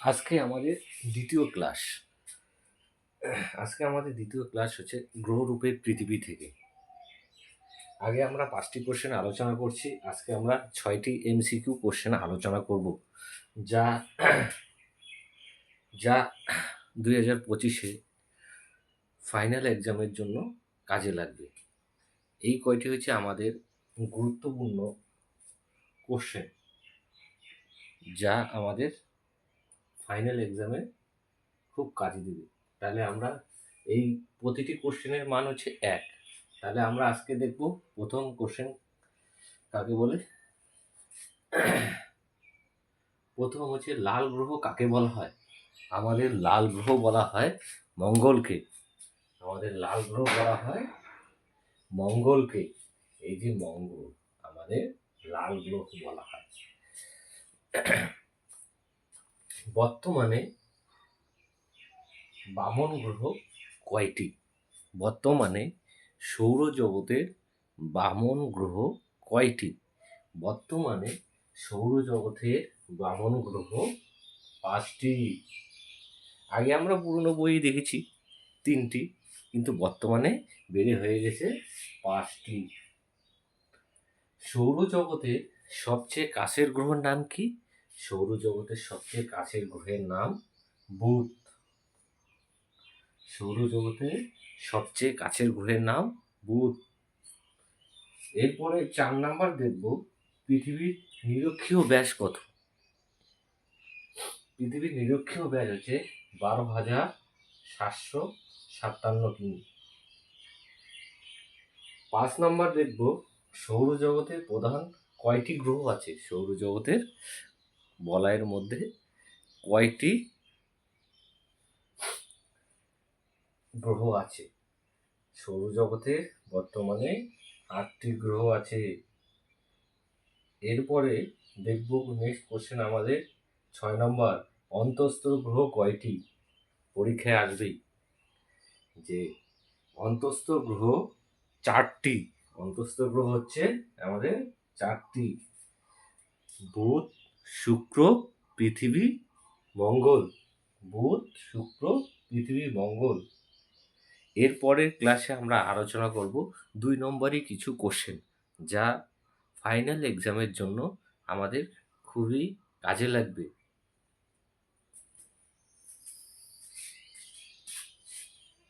আজকে আমাদের দ্বিতীয় ক্লাস। আজকে আমাদের দ্বিতীয় ক্লাস হচ্ছে গ্রহরূপে পৃথিবী থেকে। আগে আমরা পাঁচটি কোশ্চেন আলোচনা করছি, আজকে আমরা ছয়টি এমসিকিউ কোশ্চেন আলোচনা করব, যা যা দুই হাজার পঁচিশে ফাইনাল এক্সামের জন্য কাজে লাগবে। এই কয়টি হচ্ছে আমাদের গুরুত্বপূর্ণ কোশ্চেন যা আমাদের ফাইনাল এক্সামে খুব কাজে দিবে। তাহলে আমরা এই প্রতিটি কোশ্চেনের মান হচ্ছে এক। তাহলে আমরা আজকে দেখব প্রথম কোশ্চেন কাকে বলে? প্রথম হচ্ছে লাল গ্রহ কাকে বলা হয়? আমাদের লাল গ্রহ বলা হয় মঙ্গলকে। আমাদের লাল গ্রহ বলা হয় মঙ্গলকে। এই যে মঙ্গল, আমাদের লাল গ্রহ বলা হয়। বর্তমানে বামন গ্রহ কয়টি? বর্তমানে সৌরজগতের বামন গ্রহ কয়টি? বর্তমানে সৌরজগতের বামন গ্রহ পাঁচটি। আগে আমরা পুরনো বই দেখেছি, তিনটি, কিন্তু বর্তমানে বেড়ে হয়ে গেছে পাঁচটি। সৌরজগতের সবচেয়ে কাছের গ্রহের নাম কি? সৌরজগতের সবচেয়ে কাছের গ্রহের নাম বুধ। সৌরজগতের সবচেয়ে কাছের গ্রহের নাম বুধ। এরপরে চার নাম্বার দেখব পৃথিবীর নিরক্ষীয় ব্যাস কত? পৃথিবীর নিরক্ষীয় ব্যাস হচ্ছে বারো হাজার সাতশো সাতান্ন কিমি। পাঁচ নাম্বার দেখব সৌরজগতের প্রধান কয়টি গ্রহ আছে? সৌরজগতের বলয়ের মধ্যে কয়টি গ্রহ আছে? সৌরজগতে বর্তমানে আটটি গ্রহ আছে। এরপরে দেখব নেক্সট কোশ্চেন আমাদের ছয় নম্বর অন্তস্থ গ্রহ কয়টি? পরীক্ষায় আসবেই যে অন্তস্থ গ্রহ চারটি। অন্তস্থ গ্রহ হচ্ছে আমাদের চারটি। বুধ শুক্র, পৃথিবী, মঙ্গল। বুধ, শুক্র, পৃথিবী, মঙ্গল। এর পরের ক্লাসে আমরা আলোচনা করব দুই নম্বরই কিছু কোশ্চেন যা ফাইনাল এক্সামের জন্য আমাদের খুবই কাজে লাগবে।